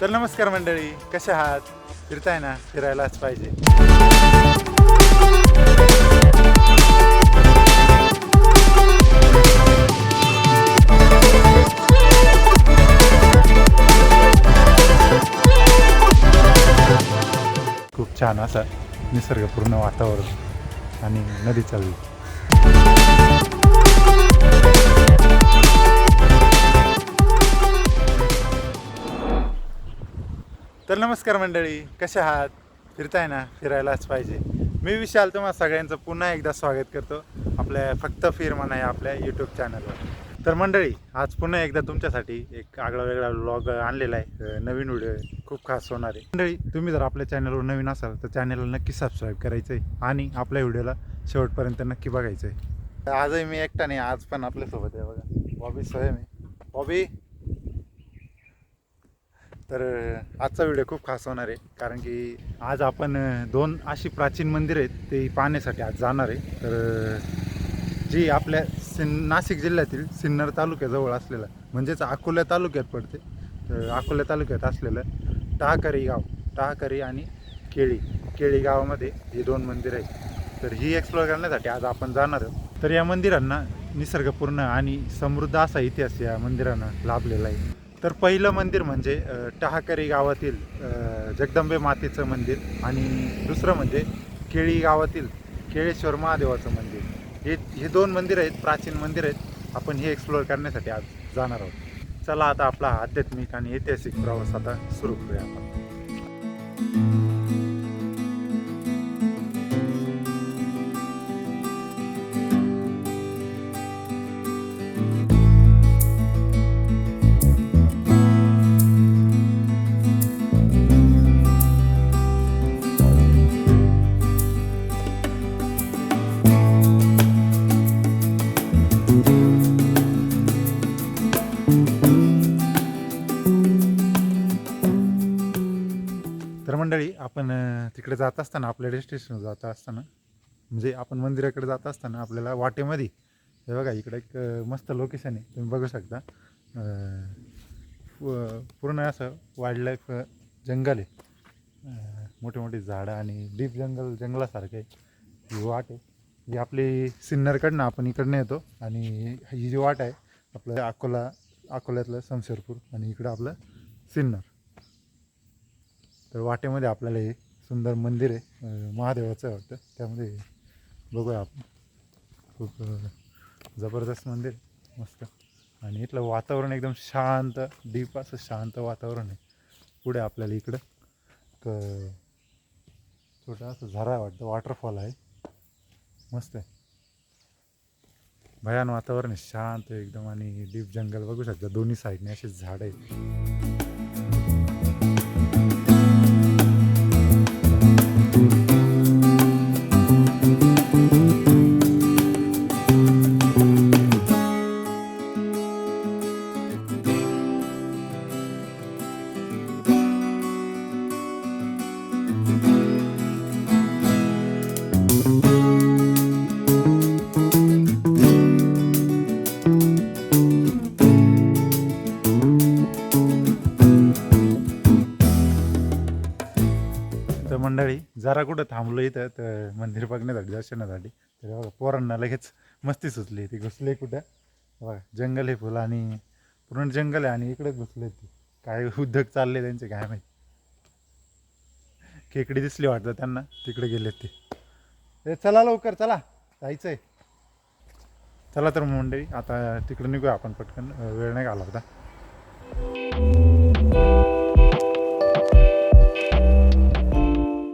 तर नमस्कार मंडळी कशा आहात? फिरताय ना? फिरायलाच पाहिजे. खूप छान असं निसर्गपूर्ण वातावरण आणि नदी चालली तर नमस्कार मंडळी कशा आहात? फिरताय ना? फिरायलाच पाहिजे. मी विशाल तुम्हा सगळ्यांचं पुन्हा एकदा स्वागत करतो आपल्या फक्त फिर म्हणा आपल्या यूट्यूब चॅनलवर तर मंडळी आज पुन्हा एकदा तुमच्यासाठी एक आगळा वेगळा व्लॉग आणलेला आहे. नवीन व्हिडिओ आहे. खूप खास होणार आहे. मंडळी तुम्ही जर आपल्या चॅनलवर नवीन असाल तर चॅनलला नक्की सबस्क्राईब करायचं आहे आणि आपल्या व्हिडिओला शेवटपर्यंत नक्की बघायचं आहे आजही मी एकटा नाही आज पण आपल्यासोबत आहे बघा. बॉबी स्वयं आहे बॉबी! तर आजचा व्हिडिओ खूप खास होणार आहे. कारण की आज आपण दोन अशी प्राचीन मंदिरं आहेत ते पाहण्यासाठी आज जाणार आहे. तर जी आपल्या सिन नाशिक जिल्ह्यातील सिन्नर तालुक्याजवळ असलेलं म्हणजेच अकोला तालुक्यात पडते. तर अकोला तालुक्यात असलेलं टाहकरी गाव टाहकरी आणि केळी केळी गावामध्ये ही दोन मंदिरं आहेत. तर ही एक्सप्लोअर करण्यासाठी आज आपण जाणार आहोत. तर या मंदिरांना निसर्गपूर्ण आणि समृद्ध असा इतिहास या मंदिरांना लाभलेला आहे. तर पहिलं मंदिर म्हणजे टहाकरी गावातील जगदंबे मातेचं मंदिर आणि दुसरं म्हणजे केळी गावातील केळेश्वर महादेवाचं मंदिर. हे हे दोन मंदिर आहेत प्राचीन मंदिर आहेत. आपण हे एक्सप्लोअर करण्यासाठी आज जाणार आहोत. चला आता आपला आध्यात्मिक आणि ऐतिहासिक प्रवास आता सुरू करूया आपण. मंडळी आपण तिकडे जात असताना आपल्या डेस्टिनेशन जात असताना म्हणजे आपण मंदिराकडे जात असताना आपल्याला वाटेमध्ये हे बघा इकडे एक मस्त लोकेशन आहे. तुम्ही बघू शकता. पूर्ण असं वाईल्ड लाईफ जंगल आहे. मोठे मोठे झाडं आणि डीप जंगल जंगलासारखं आहे. ही वाट आहे. ही आपली सिन्नरकडनं आपण इकडनं येतो आणि ही जी वाट आहे आपलं अकोला अकोल्यातलं शमशेरपूर आणि इकडं आपलं सिन्नर. तर वाटेमध्ये आपल्याला हे सुंदर मंदिर आहे महादेवाचं वाटतं. त्यामध्ये बघूया आपण. खूप जबरदस्त मंदिर मस्त. आणि इथलं वातावरण एकदम शांत डीप असं शांत वातावरण आहे. पुढे आपल्याला इकडं क छोटा असं झरा वाटतं वॉटरफॉल आहे. मस्त आहे. भयान वातावरण आहे शांत एकदम आणि डीप जंगल बघू शकता दोन्ही साईडने असे झाडं आहेत. जरा कुठं थांबलो इथं तर मंदिर बघण्यासाठी दर्शनासाठी. तर बघा पोरांना लगेच मस्ती सुचली ती घुसले कुठं? बघा जंगल आहे फुलं आणि पूर्ण जंगल आहे आणि इकडेच घुसले ते. काय उद्योग चालले त्यांचे काय माहिती. खेकडी दिसली वाटतं त्यांना तिकडे गेलेत ते. ए चला लवकर चला. जायचं आहे चला तर मुंडई आता तिकडे निघूया आपण पटकन. वेळ नाही घाला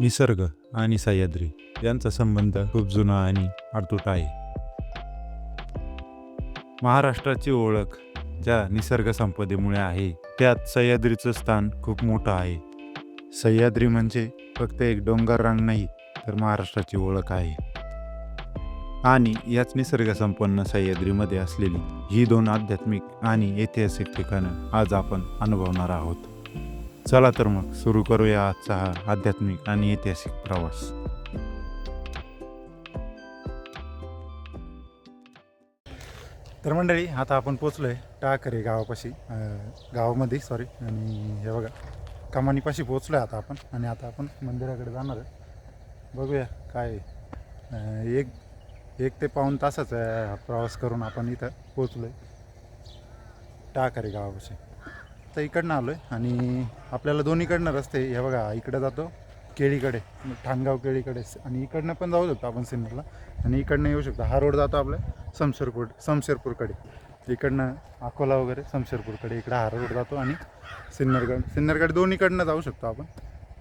निसर्ग आणि सह्याद्री यांचा संबंध खूप जुना आणि अडतूट आहे. महाराष्ट्राची ओळख ज्या निसर्ग संपदेमुळे आहे त्यात सह्याद्रीचं स्थान खूप मोठं आहे. सह्याद्री म्हणजे फक्त एक डोंगर रांग नाही तर महाराष्ट्राची ओळख आहे. आणि याच निसर्गसंपन्न सह्याद्रीमध्ये असलेली ही दोन आध्यात्मिक आणि ऐतिहासिक ठिकाणं आज आपण अनुभवणार आहोत. चला तर मग सुरू करूया आजचा हा आध्यात्मिक आणि ऐतिहासिक प्रवास. तर मंडळी आता आपण पोचलो आहे टाकरे गावापाशी गावामध्ये सॉरी आणि हे बघा कमानीपाशी पोचलो आहे आता आपण. आणि आता आपण मंदिराकडे जाणार आहे. बघूया काय आहे. एक एक ते पाऊण तासाचा प्रवास करून आपण इथं पोचलो आहे टाकारे गावापाशी. तर इकडनं आलो आहे आणि आपल्याला दोन्हीकडनं रस्ते हे बघा इकडे जातो केळीकडे ठाणगाव केळीकडे आणि इकडनं पण जाऊ शकतो आपण सिन्नरला. आणि इकडनं येऊ शकतो. हा रोड जातो आपल्या समशेरपूर समशेरपूरकडे इकडनं अकोला वगैरे समशेरपूरकडे इकडं हा रोड जातो आणि सिन्नरगड सिन्नरगड दोन्हीकडनं जाऊ शकतो आपण.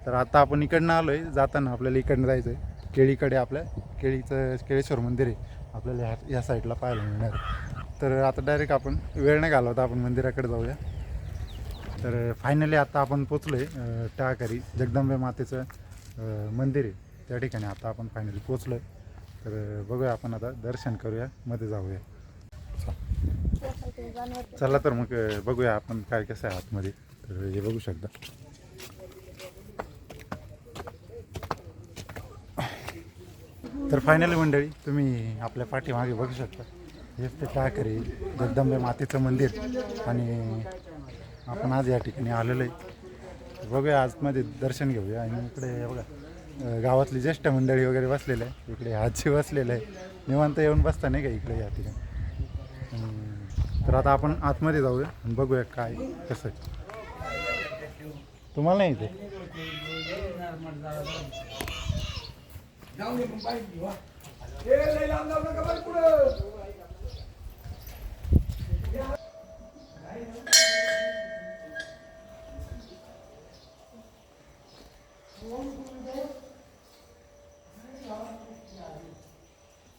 तर आता आपण इकडनं आलो आहे जाताना आपल्याला इकडनं जायचं आहे केळीकडे आपल्या केळीचं केळेश्वर मंदिर आहे. आपल्याला ह्या या साईडला पाहायला मिळणार आहे. तर आता डायरेक्ट आपण वेळ नाही घालवता आपण मंदिराकडे जाऊया. तर फायनली आता आपण पोचलो आहे टाकरी जगदंबे मातेचं मंदिर आहे. त्या ठिकाणी आता आपण फायनली पोचलो आहे तर बघूया आपण आता दर्शन करूया मध्ये जाऊया. चला तर मग बघूया आपण काय कसं आहे आतमध्ये. तर हे बघू शकता. तर फायनली मंडळी तुम्ही आपल्या पाठीमागे बघू शकता. हेच ते टाकरी जगदंबे मातेचं मंदिर आणि आपण आज या ठिकाणी आलेलो आहे. बघूया आजमध्ये दर्शन घेऊया. आणि इकडे बघा गावातली ज्येष्ठ मंडळी वगैरे बसलेले आहे. इकडे आजी बसलेलं आहे. निवांत येऊन बसता नाही का इकडे या ठिकाणी? तर आता आपण आतमध्ये जाऊया आणि बघूया काय कसं आहे. तुम्हाला नाही इथे?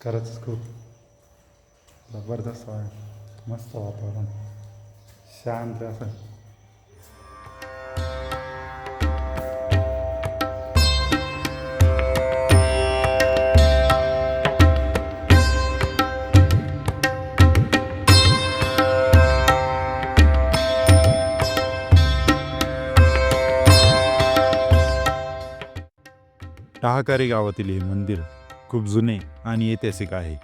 खरंच खूप जबरदस्त आहे मस्त वातावरण शांत असं टाहकारी गावातील हे मंदिर खूप जुने आणि ऐतिहासिक आहे.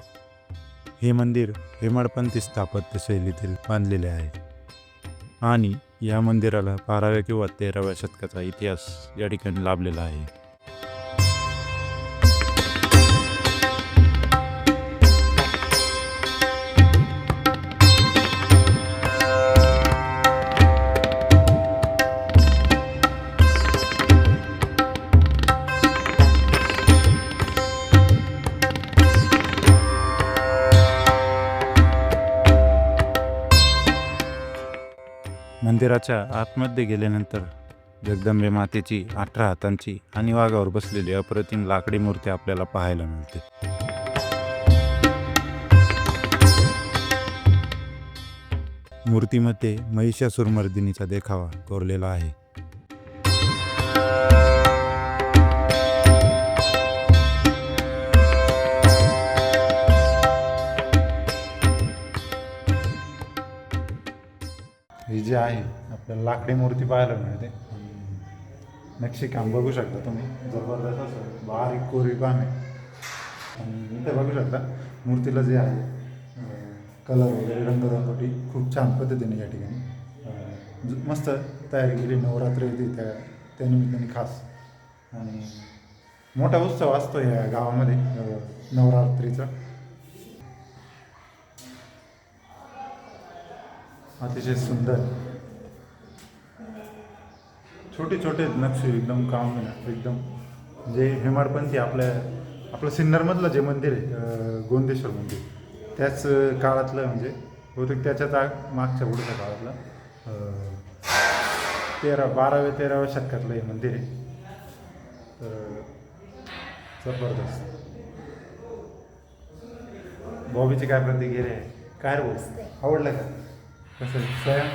हे मंदिर हेमाडपंथी स्थापत्य शैलीतील बांधलेले आहे. आणि या मंदिराला बाराव्या किंवा तेराव्या शतकाचा इतिहास या ठिकाणी लाभलेला आहे. मंदिराच्या आतमध्ये गेल्यानंतर जगदंबे मातेची अठरा हातांची आणि वाघावर बसलेली अप्रतिम लाकडी मूर्ती आपल्याला पाहायला मिळते. मूर्तीमध्ये महिषासुरमर्दिनीचा देखावा कोरलेला आहे. जी आहे आपल्याला लाकडी मूर्ती पाहायला मिळते. नक्षीकाम बघू शकता तुम्ही. जबरदस्त असं बारीक कोरी काम आहे. आणि इथे बघू शकता मूर्तीला जे आहे कलर वगैरे रंगरंगोटी खूप छान पद्धतीने या ठिकाणी मस्त तयारी केली. नवरात्र येते त्या त्यानिमित्ताने खास. आणि मोठा उत्सव असतो या गावामध्ये नवरात्रीचा. अतिशय सुंदर. छोटे छोटे नक्षे एकदम काम एकदम. जे हेमाडपंथी आपल्या आपलं सिन्नरमधलं जे मंदिर आहे गोंदेश्वर मंदिर त्याच काळातलं म्हणजे बहुतेक त्याच्याच आग- मागच्या पुढच्या काळातलं तेरा बाराव्या तेराव्या शतकातलं हे मंदिर आहे. तर जबरदस्त. बॉबीची काय प्रतिक्रिया आहे? काय रे बोल आवडलं का? कसं स्वयं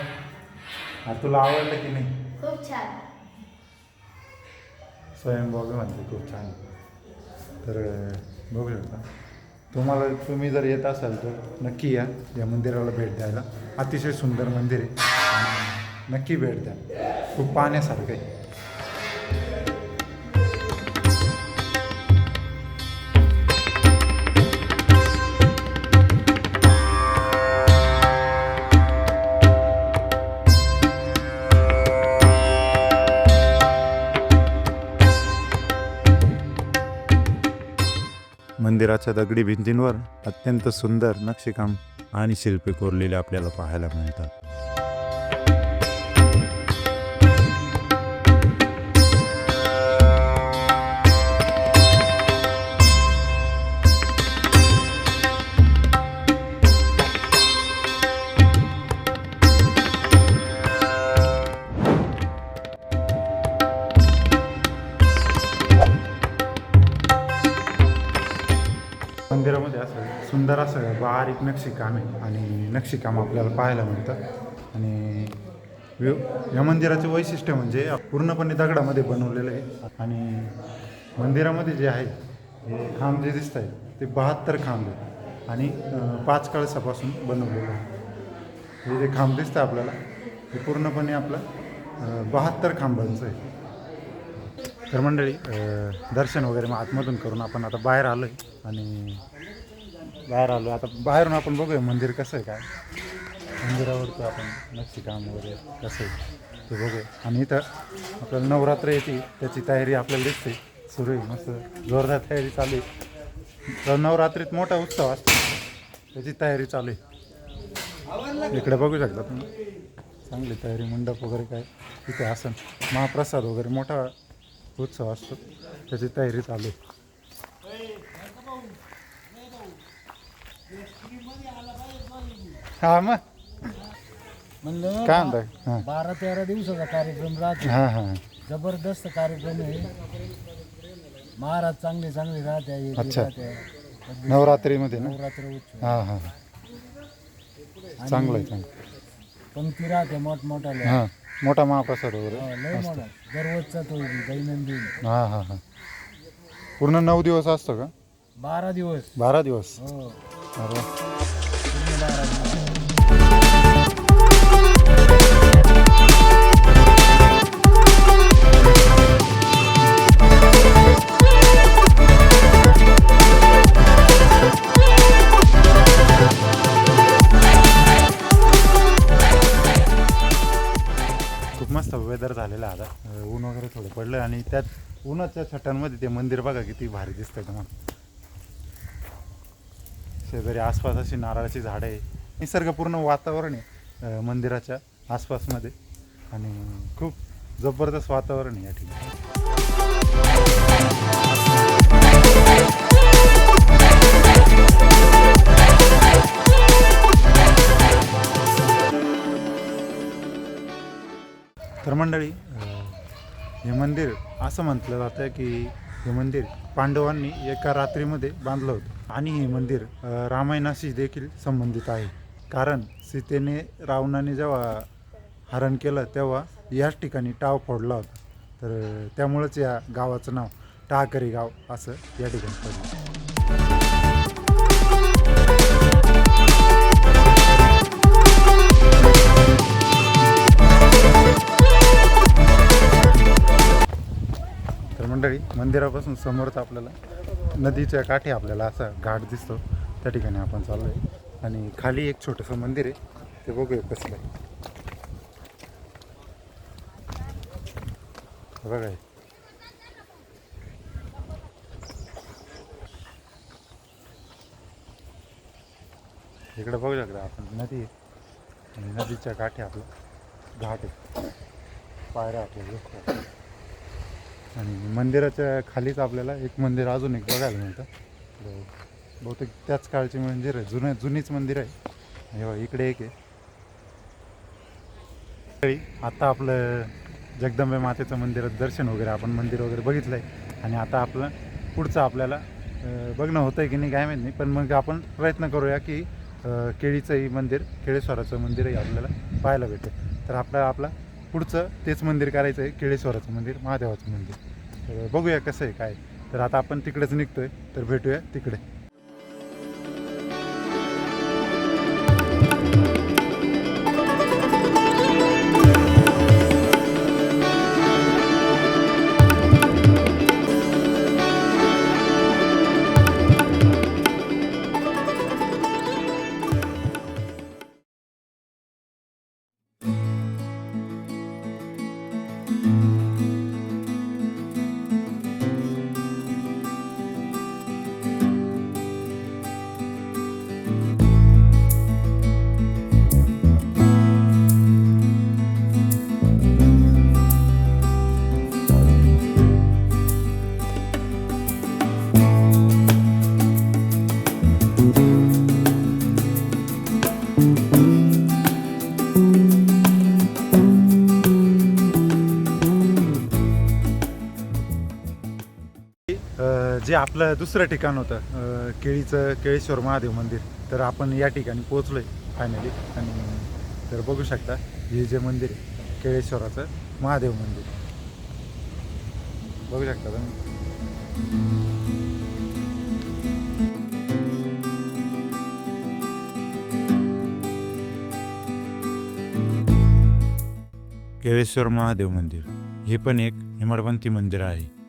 हा तुला आवडलं की नाही? खूप छान. स्वयं बॉबी म्हणते खूप छान. तर बघू शकता. तुम्हाला तुम्ही जर येत असाल तर नक्की या. या मंदिराला भेट द्यायला. अतिशय सुंदर मंदिर आहे. आणि नक्की भेट द्या. खूप पाहण्यासारखं आहे. मंदिराच्या दगडी भिंतींवर अत्यंत सुंदर नक्षीकाम आणि शिल्पे कोरलेले आपल्याला पाहायला मिळतात. बारीक नक्षीकाम आहे आणि नक्षीकाम आपल्याला पाहायला मिळतं. आणि व्य- या मंदिराचे वैशिष्ट्य म्हणजे पूर्णपणे दगडामध्ये बनवलेलं आहे. आणि मंदिरामध्ये जे आहे हे खांब जे दिसत आहे ते बहात्तर खांब आहे आणि पाच कळसापासून बनवलेलं आहे. हे जे खांब दिसतं आपल्याला हे पूर्णपणे आपलं बहात्तर खांबांचं आहे. तर मंडळी दर्शन वगैरे मग आतमधून करून आपण आता बाहेर आलो आहे आणि बाहेर आलो. आता बाहेरून आपण बघूया मंदिर कसं आहे काय. मंदिरावरती आपण नक्षीकाम वगैरे कसं आहे ते बघूया. आणि इथं आपल्याला नवरात्र येते त्याची तयारी आपल्याला दिसते. सुरू आहे मस्त जोरदार तयारी चालू आहे. तर नवरात्रीत मोठा उत्सव असतो. त्याची तयारी चालू आहे. इकडे बघू शकता तुम्ही. चांगली तयारी मंडप वगैरे काय. तिथे आसन महाप्रसाद वगैरे मोठा उत्सव असतो. त्याची तयारी चालू आहे. हा मग म्हणलं काय? म्हणताय हां. बारा तेरा दिवसाचा कार्यक्रम राहतो. हां हां जबरदस्त कार्यक्रम आहे. महाराज चांगले चांगले राहते अच्छा. नवरात्रीमध्ये ना? नवरात्र उत्सव. हां हां चांगलं आहे चांगलं पंक्ती राहते मोठमोठ्याला हां मोठा महाप्रसाद वगैरे. हो, लय मोठा. दररोजचा तो दैनंदिन. हां हां हां. पूर्ण नऊ दिवस असतो का? बारा दिवस. बारा दिवस. हो. अरे वा. पूर्ण बारा दिवस. मस्त वेदर झालेला आता. ऊन वगैरे थोडं पडलं आणि त्यात उन्हाच्या छटांमध्ये ते मंदिर बघा किती भारी दिसतं तुम्हाला. शेजारी आसपास अशी नारळाची झाडं आहे. निसर्गपूर्ण वातावरण आहे मंदिराच्या आसपासमध्ये. आणि खूप जबरदस्त वातावरण आहे या ठिकाणी. मंडळी. हे. मंदिर असं म्हटलं जातं की हे मंदिर पांडवांनी एका रात्रीमध्ये बांधलं होतं. आणि हे मंदिर रामायणाशी देखील संबंधित आहे. कारण सीतेने रावणाने जेव्हा हरण केलं तेव्हा याच ठिकाणी टाव फोडला होता. तर त्यामुळंच या गावाचं नाव टाकरी गाव असं या ठिकाणी पडलं. मंदिरापासून समोरच आपल्याला नदीच्या काठी आपल्याला असा घाट दिसतो. त्या ठिकाणी आपण चाललो आहे आणि खाली एक छोटंसं मंदिर आहे. ते बघूया कसलं आहे बघा. इकडे बघू शकता आपण. नदी आहे. आणि नदीच्या काठी आपलं घाट आहे. पायऱ्या आपल्याला आणि मंदिराच्या खालीच आपल्याला एक मंदिर अजून एक बघायला मिळतं. बहुतेक त्याच काळची मंदिर आहे. जुनं जुनीच मंदिर आहे. हे इकडे एक आहे. तरी आता आपलं जगदंबे मातेचं मंदिरात दर्शन वगैरे आपण मंदिर वगैरे बघितलं आहे आणि आता आपलं पुढचं आपल्याला बघणं होतं आहे की नाही काय माहीत नाही. पण मग आपण प्रयत्न करूया की केळीचंही मंदिर केळेश्वराचं मंदिरही आपल्याला पाहायला भेटेल. तर आपलं आपला पुढचं तेच मंदिर करायचं आहे केळेश्वराचं मंदिर महादेवाचं मंदिर. तर बघूया कसं आहे काय तर आता आपण तिकडेच निघतोय तर भेटूया तिकडे. जे आपलं दुसरं ठिकाण होतं केळीचं केळेश्वर महादेव मंदिर तर आपण या ठिकाणी पोहोचलो आहे फायनली आणि तर बघू शकता हे जे मंदिर आहे केळेश्वराचं महादेव मंदिर. बघू शकता तुम्ही. केळेश्वर महादेव मंदिर हे पण एक हिमडपंथी मंदिर आहे.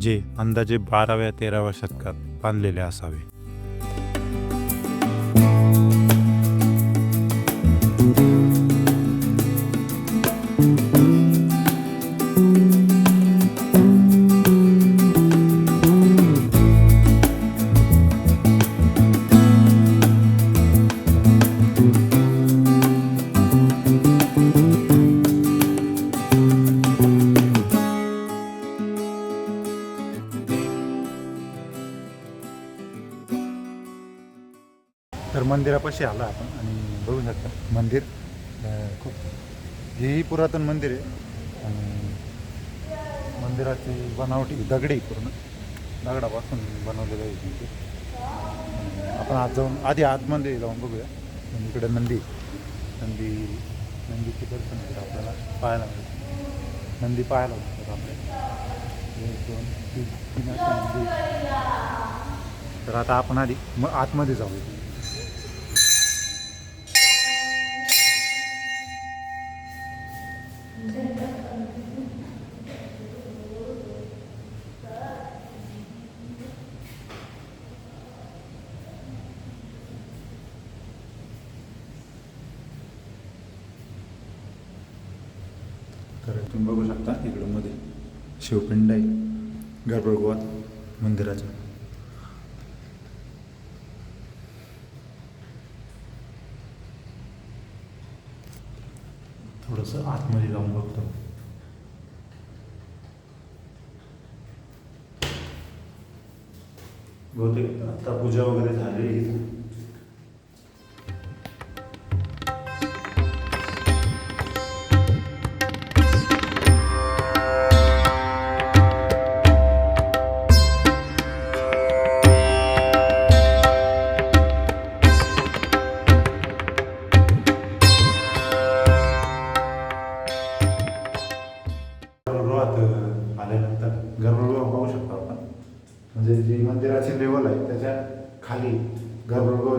जे अंदाजे बाराव्या तेराव्या शतकात बांधलेले असावे. मंदिरापाशी आला आपण आणि बघू शकता मंदिर खूप हेही पुरातन मंदिर आहे आणि मंदिराची बनावटी दगडी पूर्ण दगडापासून बनवलेलं आहे मंदिर आपण आज जाऊन आधी आतमध्ये जाऊन बघूया. आणि इकडे नंदी नंदी नंदीचे दर्शन आपल्याला पाहायला मिळतं. नंदी पाहायला मिळतात आपल्याला एक दोन तीन तीन नंदी. तर आता आपण आधी मग आतमध्ये जाऊया. तर तुम्ही बघू शकता इकडं मध्ये शिवपिंड आहे गर्भगृहात मंदिराचं. थोडंसं आतमध्ये जाऊन बघतो. बहुतेक आता पूजा वगैरे झाली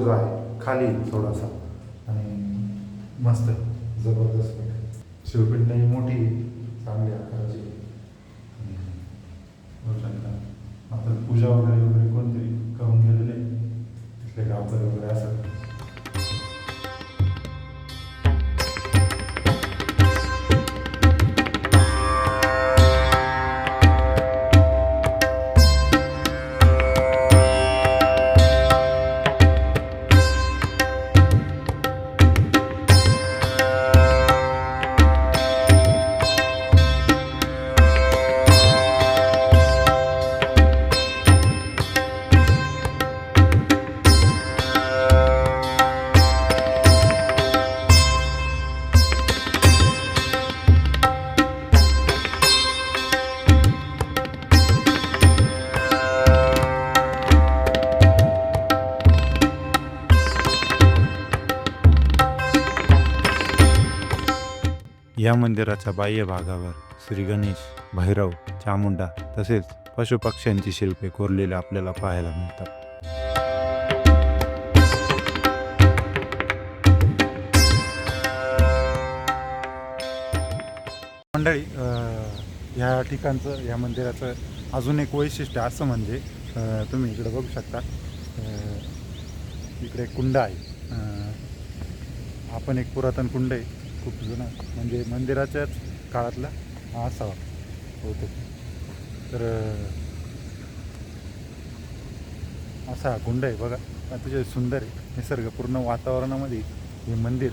जो आहे. खाली थोडासा. आणि मस्त. जबरदस्त. शिवपिंड ही मोठी मंदिराच्या बाह्य भागावर श्री गणेश भैरव चामुंडा तसेच पशुपक्ष्यांची शिल्पे कोरलेले आपल्याला पाहायला मिळतात. मंडळी या ठिकाणचं या मंदिराचं अजून एक वैशिष्ट्य असं म्हणजे तुम्ही इकडे बघू शकता इकडे कुंड आहे. आपण एक पुरातन कुंड आहे. खूप जुना म्हणजे मंदिराच्याच काळातला हा असावा. होतो तर असा हा कुंड आहे बघा. अतिशय सुंदर आहे. निसर्गपूर्ण वातावरणामध्ये हे मंदिर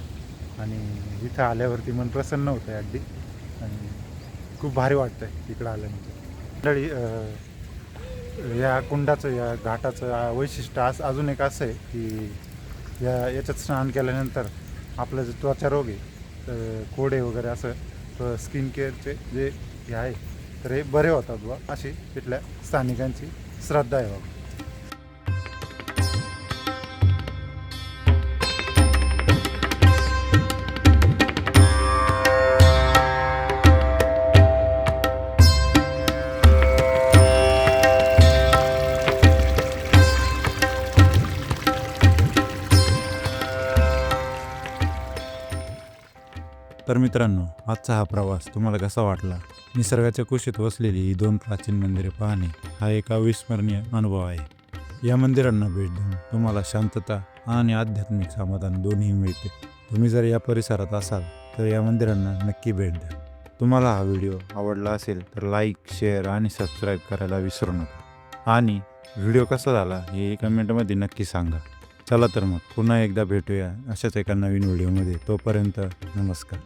आणि इथं आल्यावरती मन प्रसन्न होतं आहे अगदी. आणि खूप भारी वाटतं आहे इकडं आल्यानंतर. मंडळी या कुंडाचं या घाटाचं वैशिष्ट्य असं अजून एक असं आहे की या याच्यात स्नान केल्यानंतर आपला जो त्वचा रोग आहे तर कोडे वगैरे असं स्किन केअरचे जे हे आहे तर हे बरे होतात बुवा. अशी तिथल्या स्थानिकांची श्रद्धा आहे बाबा. तर मित्रांनो आजचा हा प्रवास तुम्हाला कसा वाटला? निसर्गाच्या कुशीत वसलेली ही दोन प्राचीन मंदिरे पाहणे हा एक अविस्मरणीय अनुभव आहे. या मंदिरांना भेट देऊन तुम्हाला शांतता आणि आध्यात्मिक समाधान दोन्ही मिळते. तुम्ही जर या परिसरात असाल तर या मंदिरांना नक्की भेट द्या. तुम्हाला हा व्हिडिओ आवडला असेल तर लाईक शेअर आणि सबस्क्राईब करायला विसरू नका. आणि व्हिडिओ कसा झाला हे कमेंटमध्ये नक्की सांगा. चला तर मग पुन्हा एकदा भेटूया अशाच एका नवीन व्हिडिओमध्ये. तोपर्यंत नमस्कार.